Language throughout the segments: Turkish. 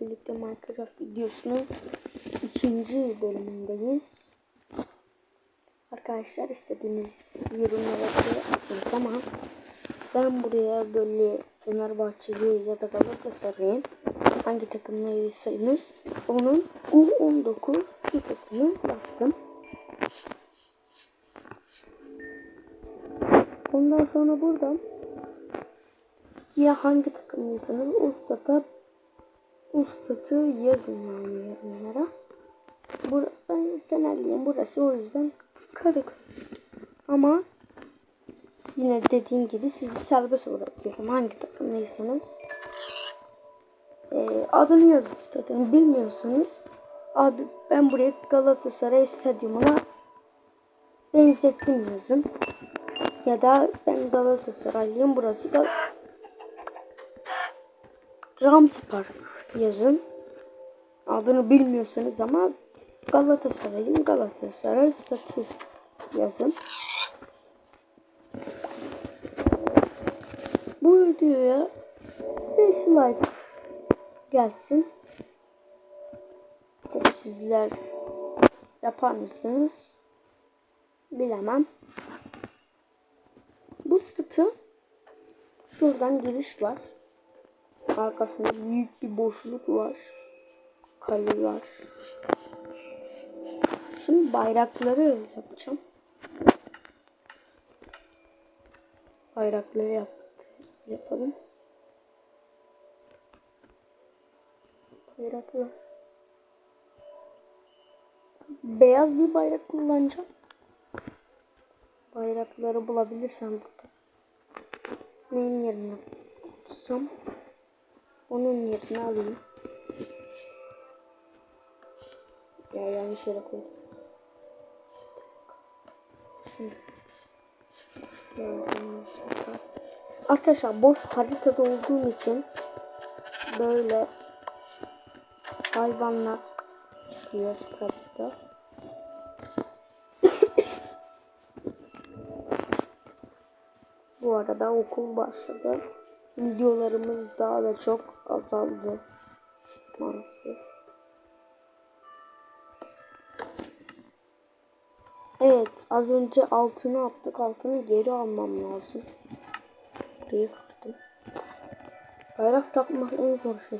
Birlikte Minecraft videosunun ikinci bölümündeyiz. Arkadaşlar istediğiniz yorumlara atınız ama ben buraya böyle Fenerbahçeli ya da Galatasaray'ın hangi takımlıysanız onun U19 sıfatını bastım. Ondan sonra buradan ya hangi takımlıysanız o stada o statı yazın yani yorumlara. Burası ben Fenerliyim. Burası o yüzden Karaköy. Ama yine dediğim gibi sizi serbest bırakıyorum. Hangi takımlıysanız. Ee, adını yazın stadını bilmiyorsanız abi ben buraya Galatasaray stadyumuna benzettim yazın. Ya da ben Galatasaraylıyım burası da Rams Park yazın. Adını bilmiyorsanız ama Galatasaray'ın Galatasaray statü yazın. Bu videoya 5 like gelsin. Sizler yapar mısınız? Bilemem. Bu statü şuradan giriş var. Arkasında büyük bir boşluk var. Kale var. Şimdi bayrakları yapacağım. Bayrakları yap yapalım. Bayraklar. Beyaz bir bayrak kullanacağım. Bayrakları bulabilirsem burada. Neyin yerine tutsam onun yerine alayım. Ya yanlış yere koydum. Arkadaşlar boş haritada olduğum için böyle hayvanlar çıkıyor statta. Bu arada okul başladı. Videolarımız daha da çok azaldı maalesef. Evet az önce altını attık. Altını geri almam lazım. Burayı kırdım. Bayrak takmak en zor şey.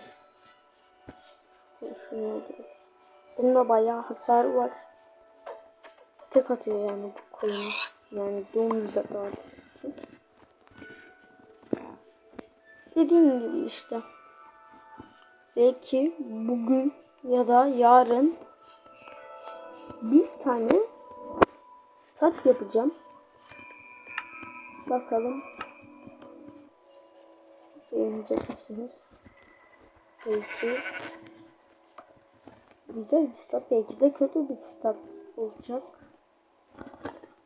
Şunu öldüreyim. Bunda bayağı hasar var. Tek atıyor yani bu koyunu. Yani domuza daha Dediğim gibi işte. Belki bugün ya da yarın bir tane stat yapacağım. Bakalım. Beğenecek misiniz? Belki güzel bir stat belki de kötü bir stat olacak.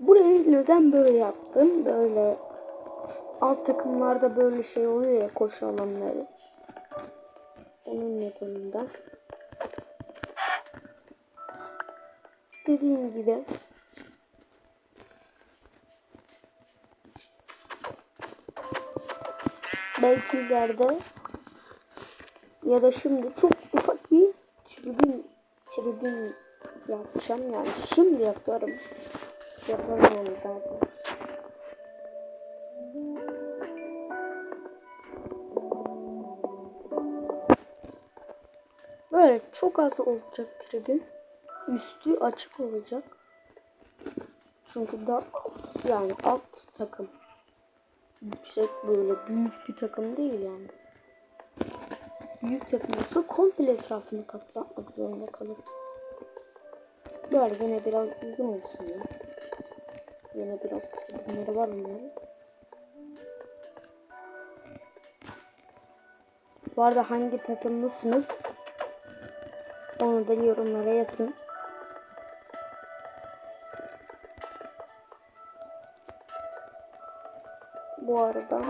Burayı neden böyle yaptım? Böyle alt takımlarda böyle şey oluyor ya koşu alanları. Onun nedeninden. Dediğim gibi belki ileride ya da şimdi çok ufak bir tribün tribün yapacağım yani şimdi yaparım yaparım onu daha Böyle çok az olacak tribün. Üstü açık olacak. Çünkü da yani alt takım. Yüksek böyle büyük bir takım değil yani. Büyük takım olsa komple etrafını kaplatmak zorunda kalır. Böyle yine biraz uzun olsun ya. Yine biraz tribünleri var onların. Bu arada hangi takımlısınız? Onu da yorumlara yazın. Bu arada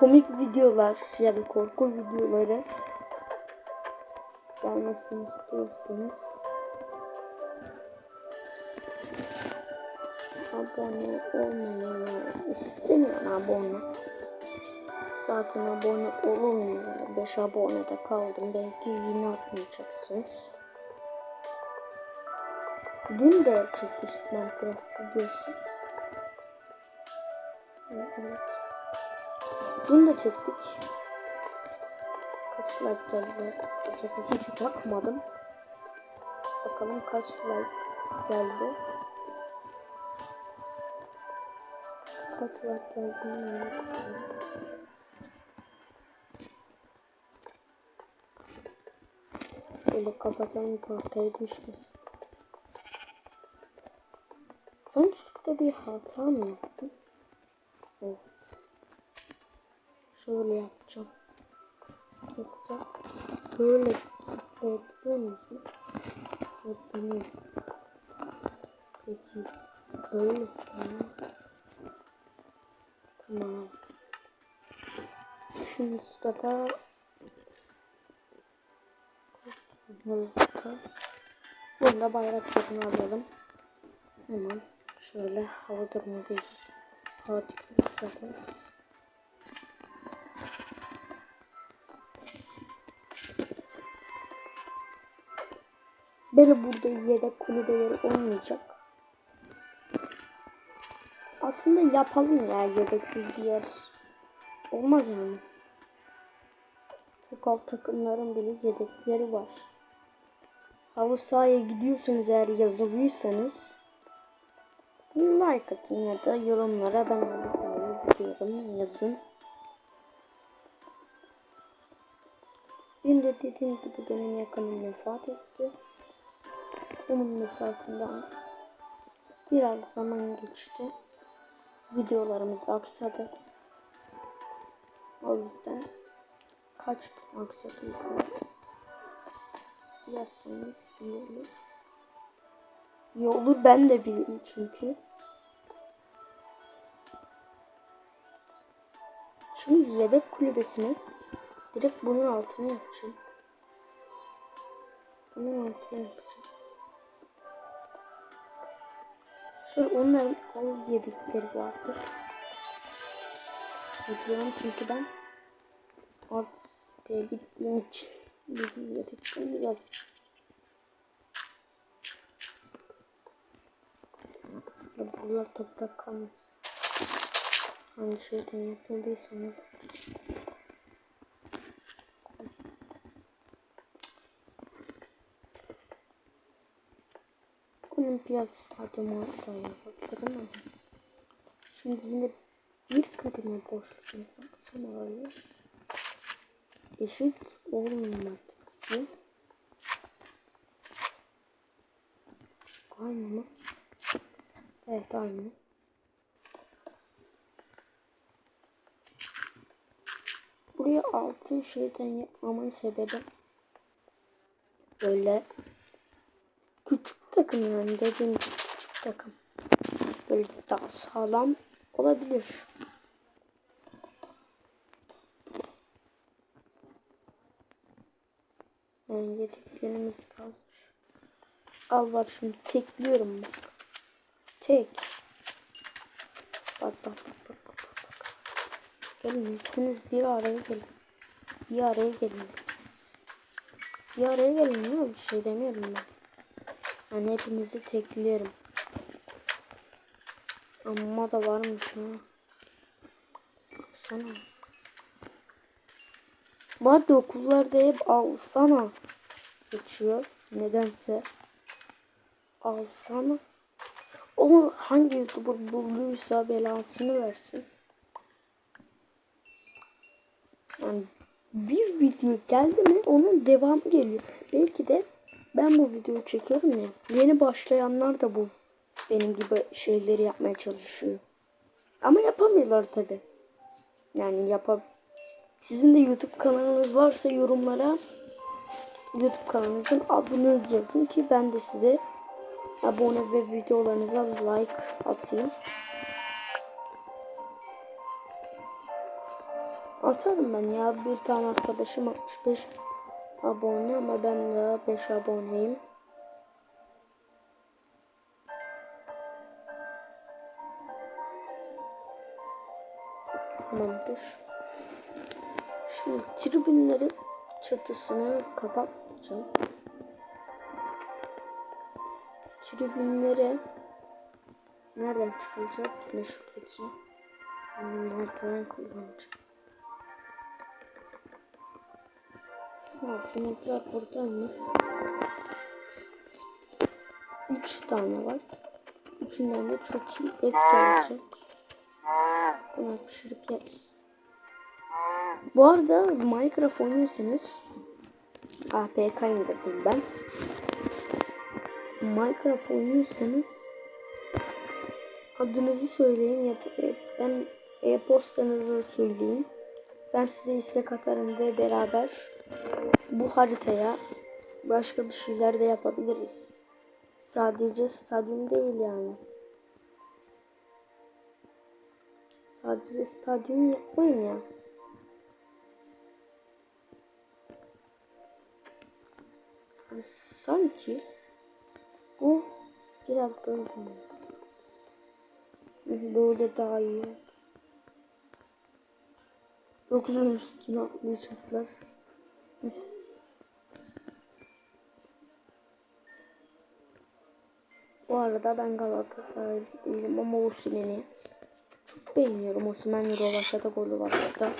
komik videolar ya da korku videoları gelmesini istiyorsanız abone olmayı istemiyorum abone. zaten abone olunmuyor. 5 abonede kaldım. Belki yine atmayacaksınız. Dün de çekmiştim Minecraft videosu. Evet. Dün de çektik. Kaç like geldi? Acaba hiç bakmadım. Bakalım kaç like geldi. Kaç like bakalım. Şöyle kapatalım portayı düşmesin. Son çocukta bir hata mı yaptım? Evet. Şöyle yapacağım. Yoksa böyle sıklayabiliyor musun? Yapamıyorum. Peki böyle sıklayalım. Tamam. Şimdi sırada Hızlı. Bunda bayraklarını alalım. Hemen şöyle hava durumu değil. Saat zaten. Böyle burada yedek kulübeleri olmayacak. Aslında yapalım ya yedek bir yer. Olmaz yani. Çok alt takımların bile yedekleri var. Halı sahaya gidiyorsanız eğer yazılıysanız like atın ya da yorumlara ben sahaya gidiyorum yazın. Dün de dediğim gibi benim yakınım vefat etti. Onun vefatından biraz zaman geçti. Videolarımız aksadı. O yüzden kaç gün aksadı yazsanız iyi olur. İyi olur ben de bilirim çünkü. Şimdi yedek kulübesine direkt bunun altına yapacağım. Bunun altına yapacağım. Şöyle onların az yedikleri vardır. Biliyorum çünkü ben alt bir gittiğim için bizim yediklerimiz az. Buralar toprak kalmaz. Hangi şeyden yapıldıysa onu. Olimpiyat stadyumu da yapabilirim ama. Şimdi yine bir kademe boşluk baksana öyle. Eşit olmadı gibi. Aynı mı? Evet aynı. Buraya altın şeyden yapmamın sebebi böyle küçük takım yani dediğim gibi küçük takım. Böyle daha sağlam olabilir. Yani yediklerimiz de hazır. Al bak şimdi tekliyorum bak. Tek. Bak bak bak bak bak bak. bak. Gelin hepsiniz bir araya gelin. Bir araya gelin. Bir araya gelin ya bir şey demiyorum ben. Yani hepinizi teklerim. Amma da varmış ha. Baksana. Vardı okullarda hep alsana geçiyor. Nedense. Alsana. O hangi youtuber bulduysa belasını versin. Bir video geldi mi onun devamı geliyor. Belki de ben bu videoyu çekiyorum ya. Yeni başlayanlar da bu benim gibi şeyleri yapmaya çalışıyor. Ama yapamıyorlar tabi. Yani yapab sizin de YouTube kanalınız varsa yorumlara YouTube kanalınızın abone yazın ki ben de size abone ve videolarınıza like atayım. Atarım ben ya bir tane arkadaşım 65 abone ama ben de 5 aboneyim. Tamamdır. Şimdi tribünlerin çatısını kapatacağım. Tribünlere nereden çıkılacak? Yine şuradaki merdiven kullanacağım. Ha, sinekler burada mı? Üç tane var. Üçünden de çok iyi et gelecek. Bunu pişirip yeriz. Bu arada Minecraft oynuyorsanız APK indirdim ben. Minecraft oynuyorsanız adınızı söyleyin ya da e- ben e-postanızı söyleyin. Ben size istek atarım ve beraber bu haritaya başka bir şeyler de yapabiliriz. Sadece stadyum değil yani. Sadece stadyum yapmayın ya. Sanki bu biraz böyle. Böyle daha iyi. Yoksa üstüne atlayacaklar. Bu arada ben Galatasaray değilim ama Osimhen'i çok beğeniyorum. Osimhen Rovaşa'da golü var hatta.